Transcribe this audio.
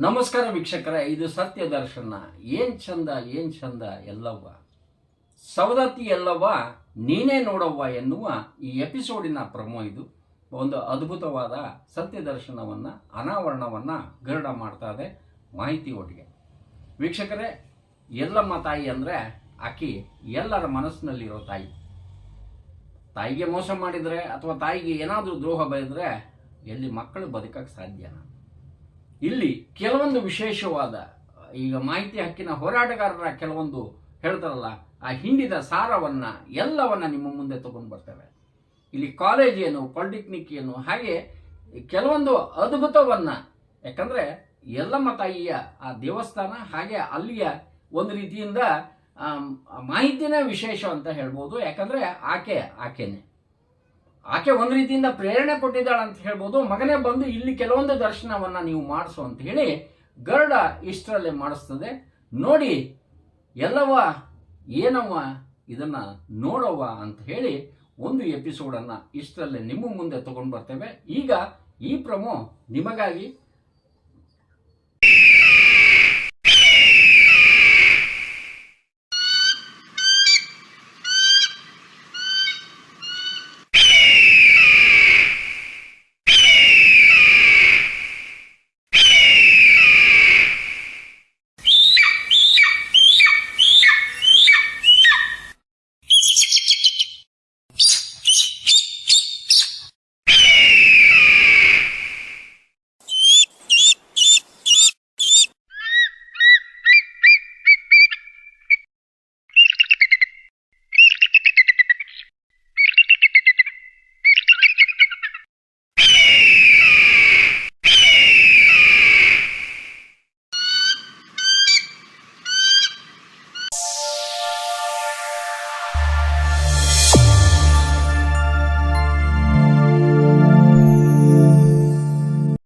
ನಮಸ್ಕಾರ ವೀಕ್ಷಕರೇ, ಇದು ಸತ್ಯ ದರ್ಶನ. ಏನ್ ಚಂದ ಏನ್ ಚಂದ ಎಲ್ಲವ್ವ? ಸವದತ್ತಿ ಎಲ್ಲವ್ವ, ನೀನೇ ನೋಡವ್ವ ಎನ್ನುವ ಈ ಎಪಿಸೋಡಿನ ಪ್ರಮೋ ಇದು. ಒಂದು ಅದ್ಭುತವಾದ ಸತ್ಯ ದರ್ಶನವನ್ನ, ಅನಾವರಣವನ್ನ ಗರುಡ ಮಾಡ್ತಾ ಇದೆ ಮಾಹಿತಿ ಒಟ್ಟಿಗೆ. ವೀಕ್ಷಕರೇ, ಎಲ್ಲಮ್ಮ ತಾಯಿ ಅಂದ್ರೆ ಆಕಿ ಎಲ್ಲರ ಮನಸ್ಸಿನಲ್ಲಿರೋ ತಾಯಿ. ತಾಯಿಗೆ ಮೋಸ ಮಾಡಿದ್ರೆ ಅಥವಾ ತಾಯಿಗೆ ಏನಾದರೂ ದ್ರೋಹ ಬರೆದ್ರೆ ಎಲ್ಲಿ ಮಕ್ಕಳು ಬದುಕಕ್ಕೆ ಸಾಧ್ಯನಾ? ಇಲ್ಲಿ ಕೆಲವೊಂದು ವಿಶೇಷವಾದ, ಈಗ ಮಾಹಿತಿ ಹಕ್ಕಿನ ಹೋರಾಟಗಾರರ ಕೆಲವೊಂದು ಹೇಳ್ತಾರಲ್ಲ, ಆ ಹಿಂಡಿದ ಸಾರವನ್ನ ಎಲ್ಲವನ್ನ ನಿಮ್ಮ ಮುಂದೆ ತಗೊಂಡು ಬರ್ತೇವೆ. ಇಲ್ಲಿ ಕಾಲೇಜ್ ಏನು ಪಾಲಿಟೆಕ್ನಿಕ್ ಏನು ಹಾಗೆ ಕೆಲವೊಂದು ಅದ್ಭುತವನ್ನ, ಯಾಕಂದ್ರೆ ಎಲ್ಲಮ್ಮ ತಾಯಿಯ ಆ ದೇವಸ್ಥಾನ ಹಾಗೆ ಅಲ್ಲಿಯ ಒಂದು ರೀತಿಯಿಂದ ಮಾಹಿತಿನ ವಿಶೇಷ ಅಂತ ಹೇಳ್ಬೋದು, ಯಾಕಂದ್ರೆ ಆಕೆ, ಆಕೆನೆ. ಆಕೆ ಒಂದು ರೀತಿಯಿಂದ ಪ್ರೇರಣೆ ಕೊಟ್ಟಿದ್ದಾಳೆ ಅಂತ ಹೇಳ್ಬೋದು. ಮಗನೇ ಬಂದು ಇಲ್ಲಿ ಕೆಲವೊಂದು ದರ್ಶನವನ್ನ ನೀವು ಮಾಡಿಸು ಅಂತ ಹೇಳಿ ಗರುಡ ಇಷ್ಟರಲ್ಲೇ ಮಾಡಿಸ್ತದೆ. ನೋಡಿ ಎಲ್ಲವ ಏನವ್ವ ಇದನ್ನ ನೋಡವ್ವ ಅಂತ ಹೇಳಿ ಒಂದು ಎಪಿಸೋಡನ್ನ ಇಷ್ಟರಲ್ಲೇ ನಿಮ್ಮ ಮುಂದೆ ತಗೊಂಡು ಬರ್ತೇವೆ. ಈಗ ಈ ಪ್ರಮೋ ನಿಮಗಾಗಿ